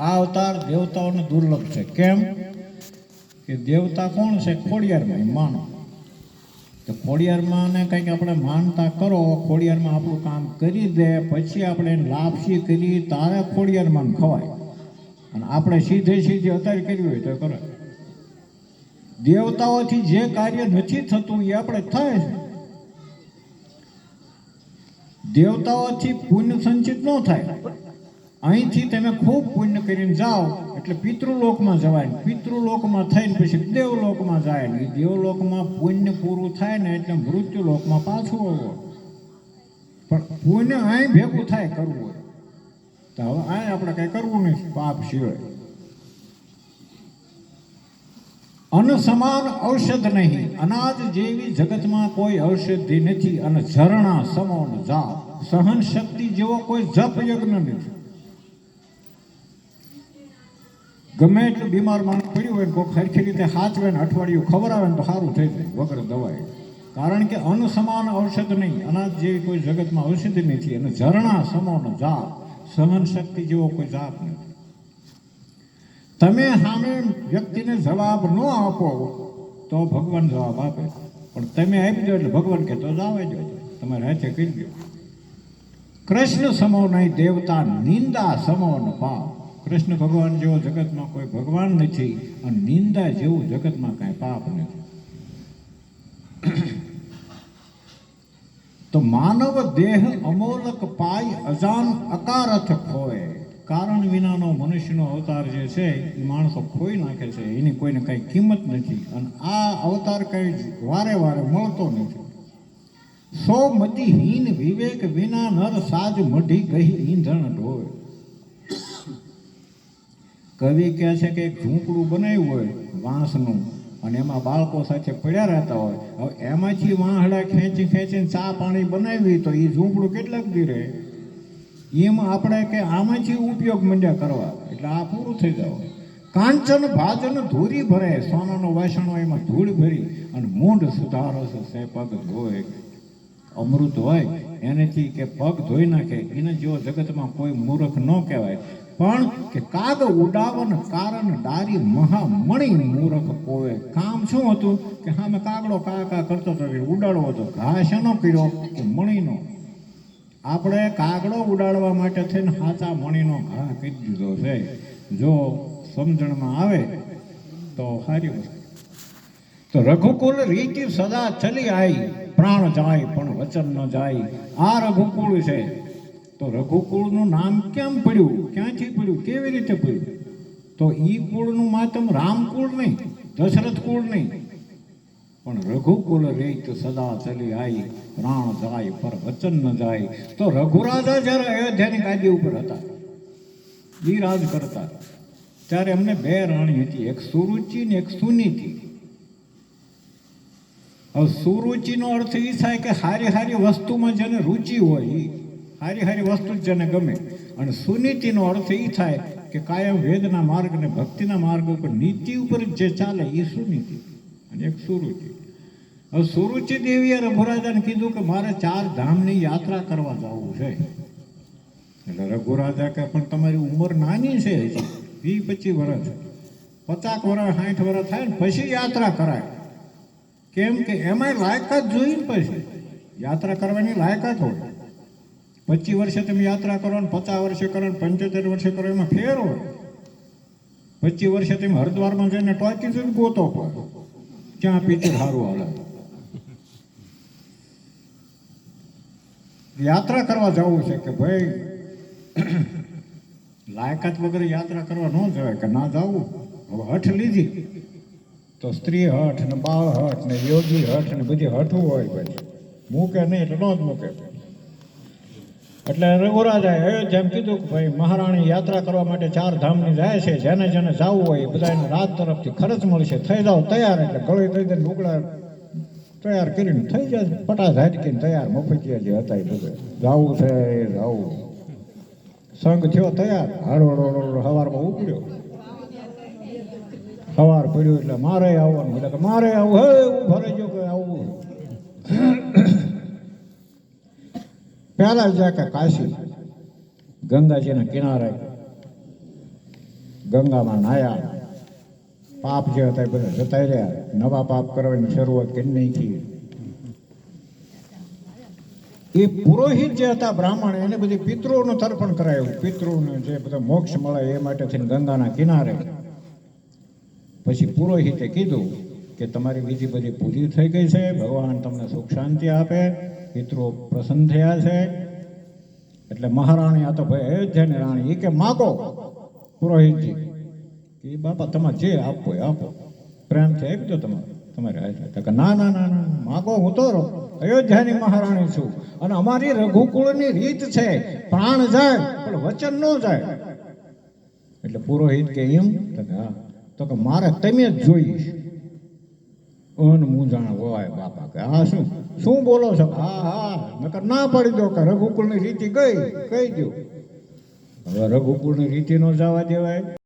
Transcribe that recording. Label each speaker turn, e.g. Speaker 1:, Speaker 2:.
Speaker 1: આ અવતાર દેવતાઓને દુર્લભ છે. કેમ? કે દેવતા કોણ છે? ખોડિયારમાં માનો. તો ખોડિયારમાં ને કંઈક આપણે માનતા કરો, ખોડિયારમાં આપણું કામ કરી દે, પછી આપણે લાપસી કરી તારે ખોડિયારમાં ખવાય. અને આપણે સીધે સીધે અત્યારે કર્યું હોય તો કરે. દેવતાઓથી જે કાર્ય નથી થતું, એ આપણે થાય છે દેવતાઓથી પુણ્ય સંચિત ન થાય. અહીંથી તમે ખૂબ પુણ્ય કરીને જાઓ, એટલે પિતૃલોકમાં જવાય પિતૃલોકમાં થઈને પછી દેવલોકમાં જાય ને. દેવલોકમાં પુણ્ય પૂરું થાય ને એટલે મૃત્યુલોકમાં પાછું આવો પણ પુણ્ય અહીં ભેગું થાય કરવું હોય. તો હવે અહીં આપણે કંઈ કરવું નહીં, પાપ સિવાય. અન્ન સમાન ઔષધ નહીં. અનાજ જેવી જગતમાં કોઈ ઔષધિ નથી અને ઝરણા સમોન જાપ સહન શક્તિ જેવો કોઈ જપ યજ્ઞ નથી. ગમે એટલું બીમાર માણસ પડ્યું હોય ને કોઈ સરખી રીતે સાચવે ને અઠવાડિયું ખબર આવે ને તો સારું થઈ જાય, વગર દવાઈ કારણ કે અનુસમાન ઔષધ નહીં, અનાજ જેવી કોઈ જગતમાં ઔષધિ નથી, અને ઝરણા સમોનો જાપ સહન શક્તિ જેવો કોઈ જાપ નથી. તમે સામે વ્યક્તિને જવાબ ન આપો તો ભગવાન જવાબ આપે. પણ તમે આપી દો એટલે ભગવાન કે તો જાવે જ તમારે હાથે કહી દો. કૃષ્ણ સમો નહીં, દેવતા નિંદા સમો ન પાપ. કૃષ્ણ ભગવાન જેવો જગતમાં કોઈ ભગવાન નથી અને નિંદા જેવું જગતમાં કાંઈ પાપ નથી. તો માનવ દેહ અમોલક પાય અજાન અકારથ ખોય. કારણ વિનાનો મનુષ્યનો અવતાર જે છે એ માણસો ખોઈ નાખે છે, એની કોઈને કંઈ કિંમત નથી અને આ અવતાર કંઈ વારે વારે મળતો નથી. સો મતિહીન વિવેક વિના નર સાજ મઢી ગઈ ઈંધણ ઢોય. કવિ કહે છે કે એક ઝૂંપડું બનાવ્યું હોય વાંસનું અને એમાં બાળકો સાથે પડ્યા રહેતા હોય. હવે એમાંથી વાંહડા ખેંચી ખેંચીને ચા પાણી બનાવી તો એ ઝૂંપડું કેટલાક દી રહે? એમ આપણે કે આમાંથી ઉપયોગ મંડ્યા કરવા. એટલે આ પૂરું થઈ જાવ કાંચન ભાજન ધૂરી ભરે, સોનાનો વાસણો એમાં ધૂળ ભરી અને મૂંઢ સુધારો છે પગ ધોય અમૃત હોય એનેથી કે પગ ધોઈ નાખે, એને જો જગતમાં કોઈ મૂર્ખ ન કહેવાય. પણ કે કાગ ઉડાવન કારણ ડારી મહામણી મૂર્ખ કોવે કામ શું હતું? કે સામે કાગડો કા કા કરતો હતો ઉડાડવો હતો. ઘા શેનો કર્યો કે મણીનો? આપણે કાગડો ઉડાડવા માટે થઈને સાચા મણીનો ઘા કરી દીધો છે. જો સમજણમાં આવે, તો સારી વસ્તુ. તો રઘુકુલ રીતિ સદા ચલી આવી પ્રાણ જાય પણ વચન ન જાય. આ રઘુકુળ છે. તો રઘુકુળનું નામ કેમ પડ્યું? ક્યાંથી પડ્યું? કેવી રીતે પડ્યું? તો ઈ કુળનું માતમ રામકુળ નહીં, દશરથ કુળ નહીં. પણ રઘુકુલ રીત સદા ચલી આવી પ્રાણ જાય પર વચન ન જાય. તો રઘુરાજા જ્યારે અયોધ્યાની ગાદી ઉપર હતા એ રાજ કરતા, ત્યારે એમને બે રાણી હતી, એક સુરુચિ ને એક સુનીતિ. સુરુચિનો અર્થ એ થાય કે સારી સારી વસ્તુમાં જેને રુચિ હોય એ સારી સારી વસ્તુ જ જેને ગમે. અને સુનીતિનો અર્થ એ થાય કે કાયમ વેદના માર્ગ અને ભક્તિના માર્ગ ઉપર નીતિ ઉપર જે ચાલે એ સુનીતિ. અને એક સુરુચિ. હવે સુરુચિ દેવીએ રઘુરાજાને કીધું કે મારે ચાર ધામની યાત્રા કરવા જવું છે. એટલે રઘુરાજા કે પણ તમારી ઉંમર નાની છે હજી. વીસ પચીસ વર્ષ પચાસ વર્ષ સાઠ વર્ષ થાય ને પછી યાત્રા કરાય. કેમ કે એમાંય લાયકાત જોઈને પછી યાત્રા કરવાની લાયકાત હોય. પચીસ વર્ષે તમે યાત્રા કરો ને પચાસ વર્ષે કરો ને પંચોતેર વર્ષે કરો, એમાં ફેર હોય. પચીસ વર્ષે તમે હરિદ્વારમાં જઈને ટોકી સુધી ગોતો પડો ક્યાં પિક્ચર સારું હાલે? યાત્રા કરવા જવું છે કે ભાઈ લાયકાત વગર યાત્રા કરવા ન જવાય કે ના જવું? હવે હઠ લીધી. તો સ્ત્રી હઠ ને બાળ હઠ ને યોગી હઠ ને બધી હઠું હોય પછી મૂકે નહીં એટલે ન જ મૂકે એટલે રઘુરાજાએ જેમ કીધું કે ભાઈ મહારાણી યાત્રા કરવા માટે ચાર ધામની જાય છે જેને જેને જવું હોય એ બધાને રાત તરફથી ખર્ચ મળશે થઈ જાવ તૈયાર એટલે ગળી થઈ દઈને લુગડા તૈયાર કરીને થઈ જાય પટા ઝાટકીને તૈયાર મફતિયા જે હતા એ બધે જવું છે જાવું સંઘ થયો તૈયાર હળવળ હવારમાં ઉપડ્યો સવાર પડ્યો એટલે મારે આવવાનું. એટલે કે મારે આવું, હે ઊભા રહેજો કે આવું. પહેલા જાય કે કાશી, ગંગાજીના કિનારે ગંગામાં નાયા. પાપ જે હતા એ બધા જતા રહ્યા. નવા પાપ કરવાની શરૂઆત કરી નાખી. એ પુરોહિત જે હતા બ્રાહ્મણ, એને બધી પિતૃઓનું તર્પણ કરાયું. પિતૃને જે બધા મોક્ષ મળે એ માટે થઈને ગંગાના કિનારે પછી પુરોહિતે કીધું કે તમારી વિધિ બધી પૂરી થઈ ગઈ છે, ભગવાન તમને સુખ શાંતિ આપે, પિતૃઓ પ્રસન્ન થયા છે. એટલે મહારાણી આ તો ભાઈ અયોધ્યાની રાણી એ કે માગો, પુરોહિતજી, કે બાપા તમારે જે આપો એ આપો. પ્રેમથી આપજો તમારે તમારે હાથે. તો કે ના ના ના ના, માગો, હું તો અયોધ્યાની મહારાણી છું. અને અમારી રઘુકુળની રીત છે, પ્રાણ જાય, પણ વચન ન જાય. એટલે પુરોહિત કે એમ હા. તો કે મારે તમે જ જોઈશ અન મૂંઝાણ હોય બાપા કે આ શું? શું બોલો છો? હા હા. નકર ના પાડી દો કે રઘુકુળની રીતિ ગઈ, કહી દો હવે રઘુકુળની રીતિ નો જવા દેવાય.